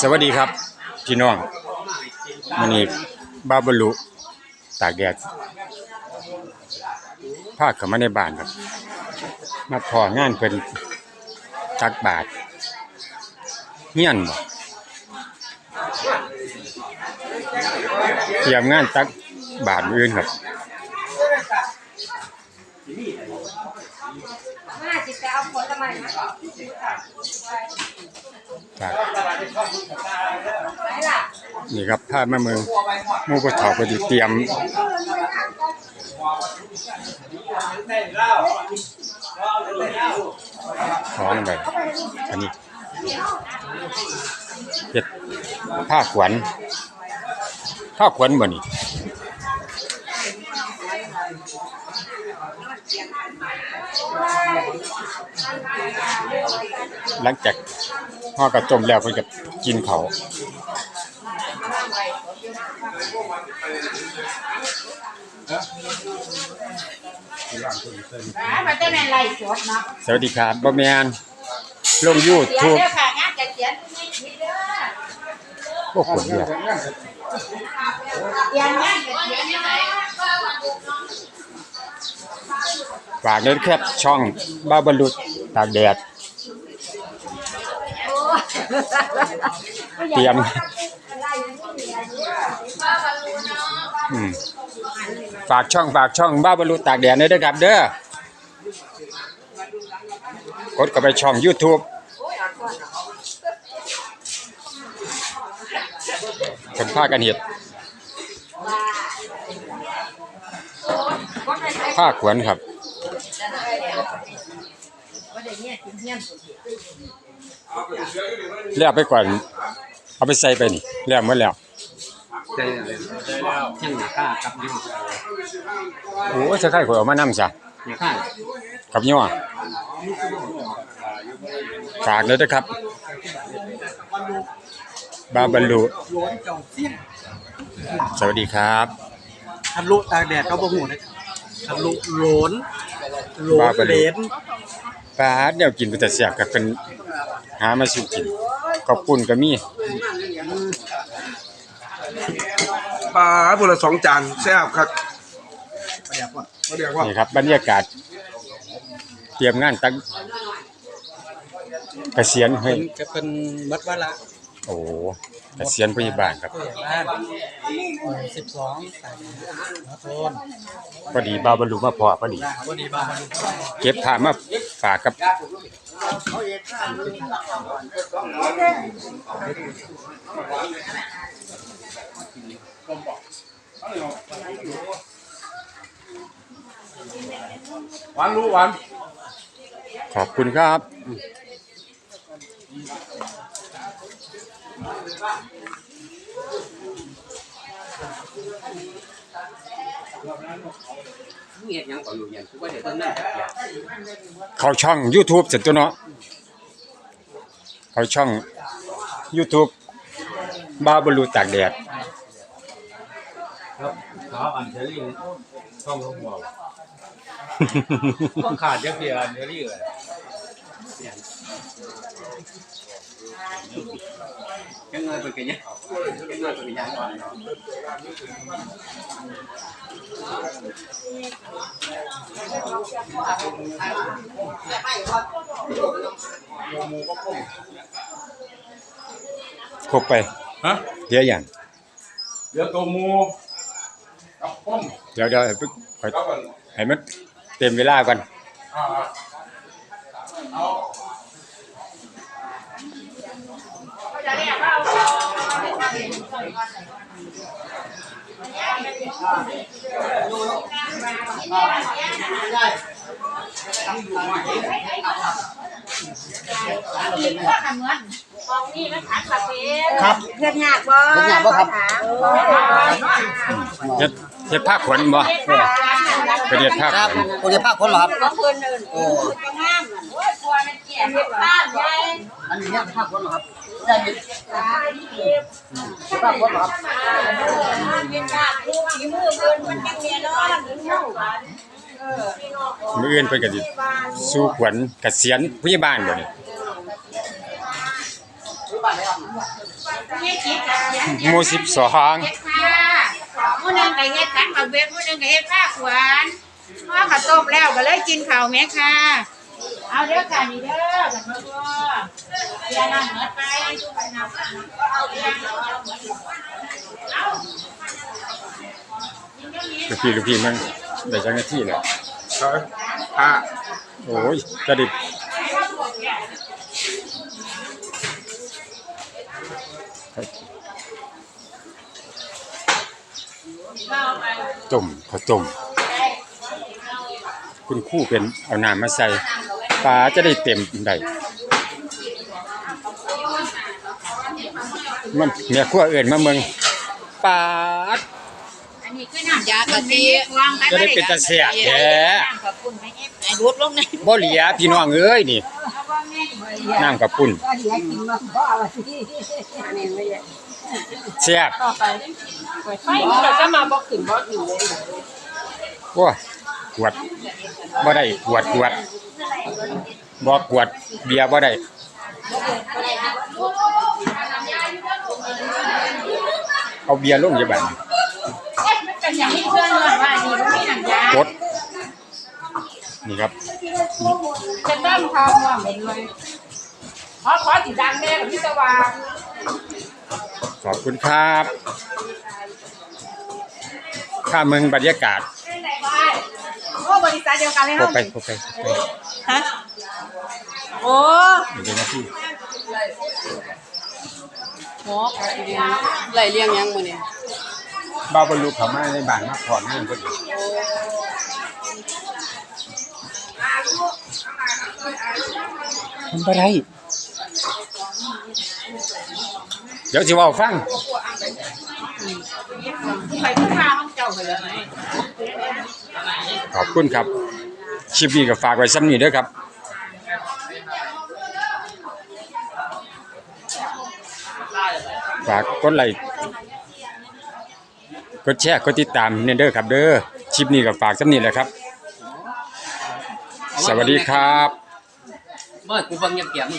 สวัสดีครับพี่น้องมันนี้บาบลุตากแดดพาเขามาในบ้านครับ มาพองานเป็นตักบาทเฮียนบ่เตรียมงานตักบาทอื่นครับ มาจิจะเอาผลไม้มาจากไหนล่ะนี่ครับพาแมาเมืองหมู่ผู้เฒ่าก็สิเตรียมของไปอันนี้เฮ็ดผ้าขวัญผ้าขวัญบ่นี่ หลังจากห่อกระต้มแล้วเพิ่นก็กินเขาวมาเต้นในไร่สดเนาะสวัสดีครับบ่แมนลงเขียน YouTube เด้อค่ะงานจะเขียนไม่คิดเด้อโอ้คนเดียวเขียนงานจะเขียนยังไงฝากเด้อครับช่องบ้าบรรลุตากแดด เตรียมอืมฝากช่องฝากช่องบ้าบรรลุตากแดดด้วยเด้อครับ เด้อกดเข้าไปช่อง YouTube คนพากันเฮ็ดผ้าขวัญครับ แล้วไปก่อน เอาไปใส่ไปนี่แล้วหมดแล้วได้เลยได้แล้วยังหนาค่ากับยุ่งโอ้จะใครข่อยเอามานำซะหนาค่ากับย่อฝากเลยนะครับ บาบรรลุโล้นเจ้าเสี้ยนสวัสดีครับทะลุตากแดดเขาบ่หูนะทะลุโหลนโหลบ้านไปเลยเลนปลาแนวกินเป็นแต่เสียบกับเป็น หามาสู่กินขอบคุณก็มีปลาบุละสองจานแซ่บครับมาเดี๋ยวว่านี่ครับบรรยากาศ เตรียมงานตั้งเกษียณให้เป็นจะเป็นมัดวาระ โอ้เกษียณพยาบาลครับผู้ใหญ่บ้านสิบสองสายหัวโทนพอดีบาบรรลุมาพอพอดีวันนี้บ้านมันเก็บผ้ามาฝากกับหวานรู้หวาน ขอบคุณครับ เงียบยังก่อยู่ยังคือว่าเดี๋ยวต้นนั่นเขาช่อง YouTube เสร็จตัวเนาะเขาช่อง YouTube บาบรรลุตากแดดครับขาอันเชอรี่ช่องลงบอก ต้องขาดเยอะเดียอันเชอรี่เลย ยังไงเป็นกันยังยังไงเป็นยังก่อนครบไปฮะเดี๋ยวอย่างเดี๋ยวตัวหมูกับป้อมเดี๋ยวเดี๋ยวให้ขอกับมันให้มันเต็มเวลาก่อนอ่าเครับเพื่อนยากบ่เพื่อนยากบ่ครับเฮ็ดเฮ็ดผ้าขวัญบ่ไปเฮ็ดผ้าขวัญคุณจะภาคคนเหรอครับก็เพื่อนอื่นโอ้ เกลียดเฮ็ดบ้านใหญ่อันนี้เนี่ยภาคคนเหรอครับได้ยินภาคคนเหรอครับเฮ็ดบ้านผู้ฝีมือเพิ่นมันจังแน่นอนเฮามื้ออื่นเพิ่นก็สิสู้ขวัญเกษียณพยาบาลบ่นี่เบ้านไหนครับนี่คิดกันเนี่ยหมู่สิบสองเฮ็ดค่ะมื้อนึงก็เฮ็ดกันบักเบ็ดมื้อนึงก็เฮ็ดผ้าขวานพอข้าวต้มแล้วก็เลยกินข้าวแม่ค่ะ เอาเด้อค่ะนี่เด้อกันมาบ่อย่านั่งเหมือนไปไปนำเอาเรื่องเอาเหมือเอาลูกพี่ลูกพี่มันได้จังที่แล้วอ่าโอ้ยกระดิบต้มข้าวต้มคุณคู่เป็นเอาน้ำมาใส่ ปลาจะได้เต็มได้มันเมียขั้วเอื่นมาเมืองปลาดอันนี้คือน้ำยากะทิวางจะได้เป็นตาแซ่บแท้ขอบคุณให้เอฟไอ้รูดลงในบ่เหลียพี่น้องเอ้ยนี่น้ำกับปุ่นก็เดี๋ยวกินมาพ่อว่าสิอันนี้ไม่ใช่แซ่บต่อไปไฟเราจะมาบอกถึงบอกอยู่เลยโอ้ ยขวดบ่ได้ขวดขวดบ่ขวดเบียร์บ่ได้เอาเบียร์ลงอย่าบัดเป็นอย่างที่เพื่อนว่าว่านี่มันมีน้ำยากดนี่ครับจะต้องทำว่าเหม็นเลยเพราะขอสีดังแม่กับพี่สว่างขอบคุณครับ ข้าเมืองบรรยากาศโอ้บริษัทเดียวกันเลยพเนาะบไปพบไปพบไปฮะโอ้เดี๋ยวนะพี่หมอไหลเลี้ยงยังมื้อนี้บ้าวบรรลุเขามาในบ้านมาถอนเงินเพิ่นมันบ่ได้ เดี๋ยวสิว้าฟังใครขึ้นมาห้องเจ้าไปเลยขอบคุณครับคลิปนี้ก็ฝากไว้ซ้ำนี้ด้อครับฝากกดไลค์กดแชร์กดติดตามเนี่ยเด้อครับเด้อคลิปนี้ก็ฝากซ้ำนี้แหละครับ สวัสดีครับ เมื่อกูฟังเงียบๆนี่